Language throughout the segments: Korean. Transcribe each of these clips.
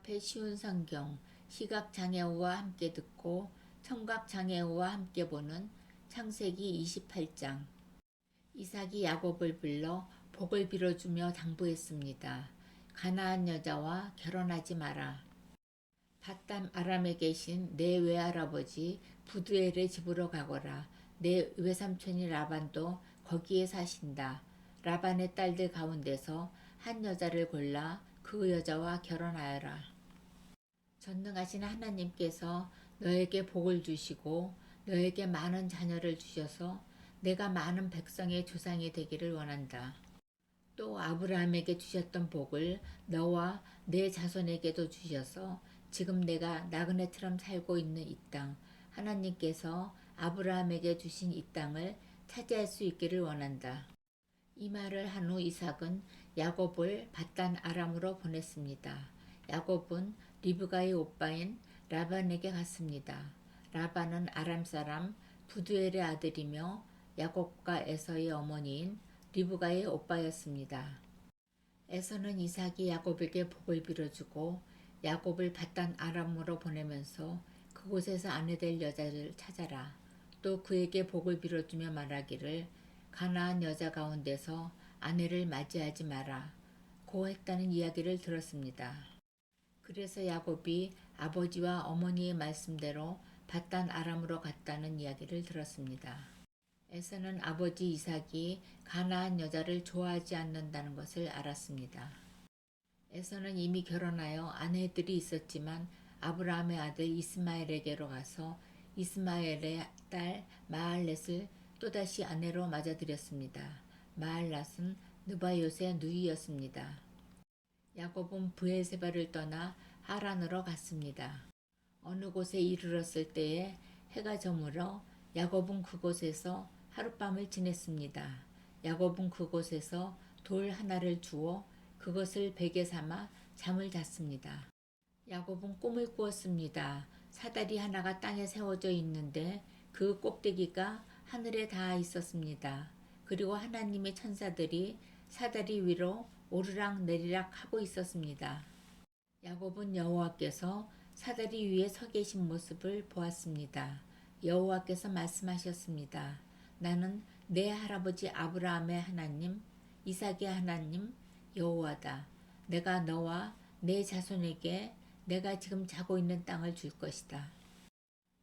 앞에 쉬운 성경 시각장애우와 함께 듣고 청각장애우와 함께 보는 창세기 28장 이삭이 야곱을 불러 복을 빌어주며 당부했습니다. 가나안 여자와 결혼하지 마라. 바담 아람에 계신 내 외할아버지 부두엘의 집으로 가거라. 내 외삼촌이 라반도 거기에 사신다. 라반의 딸들 가운데서 한 여자를 골라 그 여자와 결혼하여라. 전능하신 하나님께서 너에게 복을 주시고 너에게 많은 자녀를 주셔서 내가 많은 백성의 조상이 되기를 원한다. 또 아브라함에게 주셨던 복을 너와 내 자손에게도 주셔서 지금 내가 나그네처럼 살고 있는 이 땅, 하나님께서 아브라함에게 주신 이 땅을 차지할 수 있기를 원한다. 이 말을 한 후 이삭은 야곱을 바단 아람으로 보냈습니다. 야곱은 리브가의 오빠인 라반에게 갔습니다. 라반은 아람 사람 부두엘의 아들이며 야곱과 에서의 어머니인 리브가의 오빠였습니다. 에서는 이삭이 야곱에게 복을 빌어주고 야곱을 바단 아람으로 보내면서 그곳에서 아내 될 여자를 찾아라. 또 그에게 복을 빌어주며 말하기를 가나안 여자 가운데서 아내를 맞이하지 마라. 고 했다는 이야기를 들었습니다. 그래서 야곱이 아버지와 어머니의 말씀대로 바단 아람으로 갔다는 이야기를 들었습니다. 에서는 아버지 이삭이 가나안 여자를 좋아하지 않는다는 것을 알았습니다. 에서는 이미 결혼하여 아내들이 있었지만 아브라함의 아들 이스마엘에게로 가서 이스마엘의 딸 마알렛을 또다시 아내로 맞아들였습니다. 마알랏은 느바요의 누이였습니다. 야곱은 브엘세바를 떠나 하란으로 갔습니다. 어느 곳에 이르렀을 때에 해가 저물어 야곱은 그곳에서 하룻밤을 지냈습니다. 야곱은 그곳에서 돌 하나를 주어 그것을 베개 삼아 잠을 잤습니다. 야곱은 꿈을 꾸었습니다. 사다리 하나가 땅에 세워져 있는데 그 꼭대기가 하늘에 닿아 있었습니다. 그리고 하나님의 천사들이 사다리 위로 오르락 내리락 하고 있었습니다. 야곱은 여호와께서 사다리 위에 서 계신 모습을 보았습니다. 여호와께서 말씀하셨습니다. 나는 내 할아버지 아브라함의 하나님, 이삭의 하나님 여호와다. 내가 너와 내 자손에게 내가 지금 자고 있는 땅을 줄 것이다.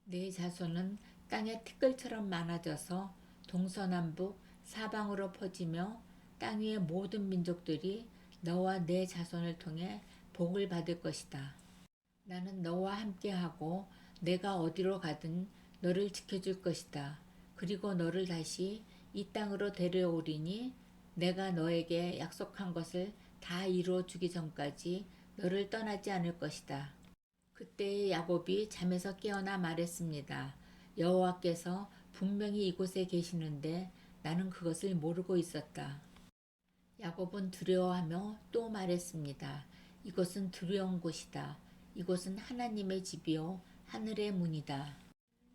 내 자손은 땅에 티끌처럼 많아져서 동서남북 사방으로 퍼지며 땅 위의 모든 민족들이 너와 내 자손을 통해 복을 받을 것이다. 나는 너와 함께하고 내가 어디로 가든 너를 지켜줄 것이다. 그리고 너를 다시 이 땅으로 데려오리니 내가 너에게 약속한 것을 다 이루어 주기 전까지 너를 떠나지 않을 것이다. 그때 야곱이 잠에서 깨어나 말했습니다. 여호와께서 분명히 이곳에 계시는데 나는 그것을 모르고 있었다. 야곱은 두려워하며 또 말했습니다. 이곳은 두려운 곳이다. 이곳은 하나님의 집이요 하늘의 문이다.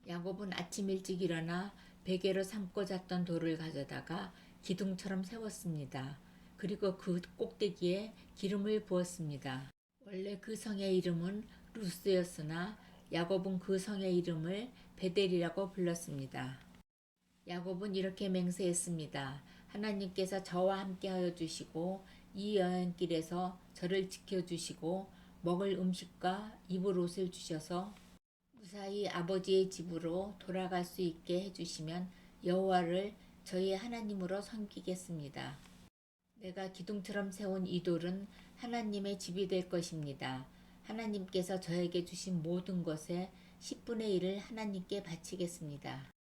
야곱은 아침 일찍 일어나 베개로 삼고 잤던 돌을 가져다가 기둥처럼 세웠습니다. 그리고 그 꼭대기에 기름을 부었습니다. 원래 그 성의 이름은 루스였으나 야곱은 그 성의 이름을 베델이라고 불렀습니다. 야곱은 이렇게 맹세했습니다. 하나님께서 저와 함께 하여 주시고 이 여행길에서 저를 지켜 주시고 먹을 음식과 입을 옷을 주셔서 무사히 아버지의 집으로 돌아갈 수 있게 해 주시면 여호와를 저희 하나님으로 섬기겠습니다. 내가 기둥처럼 세운 이 돌은 하나님의 집이 될 것입니다. 하나님께서 저에게 주신 모든 것의 10분의 1을 하나님께 바치겠습니다.